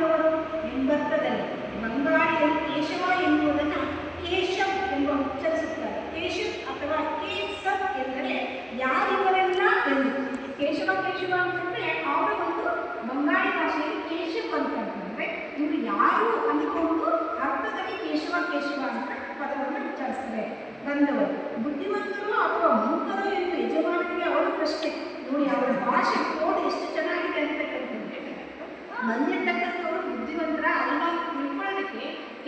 Thank you.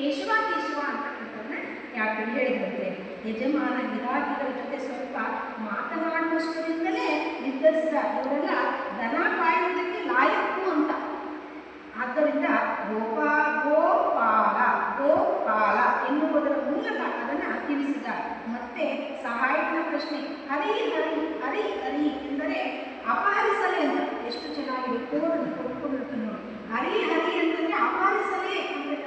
Keshava Keshava ಅಂತಕ್ಕಂಥದ್ದನ್ನ ಯಾಕೆ ಹೇಳಿದಂತೆ. ಯಜಮಾನ ಗಿರಾಕಿಗಳ ಜೊತೆ ಸ್ವಲ್ಪ ಮಾತನಾಡುವಷ್ಟರಿಂದಲೇ ನಿರ್ಧರಿಸಿದ ಇವರೆಲ್ಲ ದನ ಕಾಯುವುದಕ್ಕೆ ಲಾಯಕ್ಕು ಅಂತ. ಆದ್ದರಿಂದ ಗೋಪಾ ಗೋಪಾಲ ಗೋಪಾಲ ಎನ್ನುವುದರ ಮೂಲಕ ಅದನ್ನು ತಿಳಿಸಿದ. ಮತ್ತೆ ಸಹಾಯಕನ ಪ್ರಶ್ನೆ, ಹರಿ ಹರಿ ಹರಿ ಹರಿ ಎಂದರೆ ಅಪಹರಿಸಲೇ ಅಂತ. ಎಷ್ಟು ಚೆನ್ನಾಗಿದೆ ಕೋಡ್ ಕೊಟ್ಕೊಂಡಿರ್ತೀನಿ ನೋಡಿ. ಹರಿ ಹರಿ ಅಂತಂದರೆ ಅಪಹರಿಸಲೇ ಅಂತ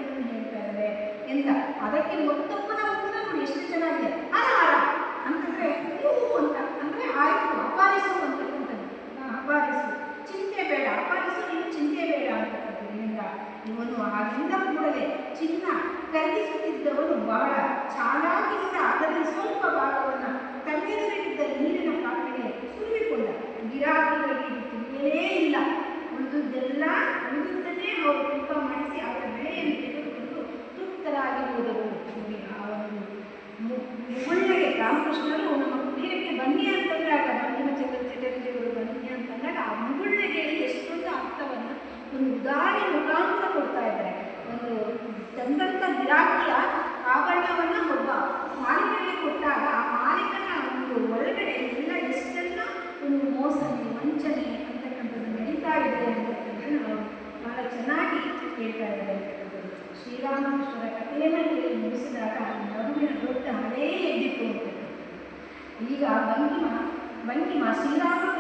ಎಂತ ಅದಕ್ಕೆ ಮತ್ತೊಬ್ಬನ ಉತ್ತರ ನೋಡಿ, ಎಷ್ಟು ಚೆನ್ನಾಗಿದೆ. ಹರ ಹರ. ಅಂತಂದ್ರೆ ಅಂತ. ಅಂದ್ರೆ, ಆಯ್ತು ಅಪಾರಿಸು ಅಂತಕ್ಕಂಥದ್ದು ಅಪಾರಿಸು ಚಿಂತೆ ಬೇಡ. ಅಪಾರಿಸು ನೀನು ಚಿಂತೆ ಬೇಡ ಅಂತಕ್ಕಂಥದ್ರಿಂದ ಇವನು ಆಗಿಂದ ಕೂಡಲೇ ಚಿನ್ನ ಕರಗಿಸುತ್ತಿದ್ದವನು ಬಹಳ ಒಂದು ಉದಾಹರಣೆ ಮುಖಾಂತರ ಕೊಡ್ತಾ ಇದ್ದಾರೆ. ಒಂದು ತಂದಂಥ ಗಿರಾಕಿಯ ಆಭರಣವನ್ನು ಒಬ್ಬ ಮಾಲೀಕನಿಗೆ ಕೊಟ್ಟಾಗ ಆ ಮಾಲೀಕನ ಒಂದು ಒಳಗಡೆ ಎಲ್ಲ ಎಷ್ಟೆಲ್ಲ ಒಂದು ಮೋಸನೆ, ವಂಚನೆ ಅಂತಕ್ಕಂಥದ್ದು ನಡೀತಾ ಇದೆ ಅಂತಕ್ಕಂಥದ್ದನ್ನು ನಾವು ಬಹಳ ಚೆನ್ನಾಗಿ ಹೇಳ್ತಾ ಇದ್ದಾರೆ. ಶ್ರೀರಾಮಕೃಷ್ಣರ ಕಥೆಯನ್ನು ಮುಗಿಸಿದಾಗ ಮಗುವಿನ ದೊಡ್ಡ ಹಳೇ ಎದ್ದಿತ್ತು ಈಗ ಭಂಗಿಮ ಭಂಗಿಮ ಶ್ರೀರಾಮಕೃಷ್ಣನ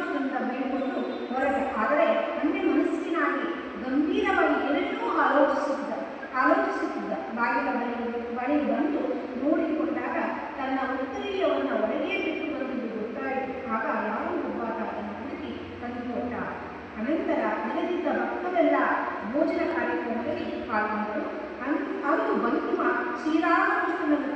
ಪಾಲ್ಗೊಂಡರು ಅಂದು ಬಂದು ಶ್ರೀರಾಮಕೃಷ್ಣನ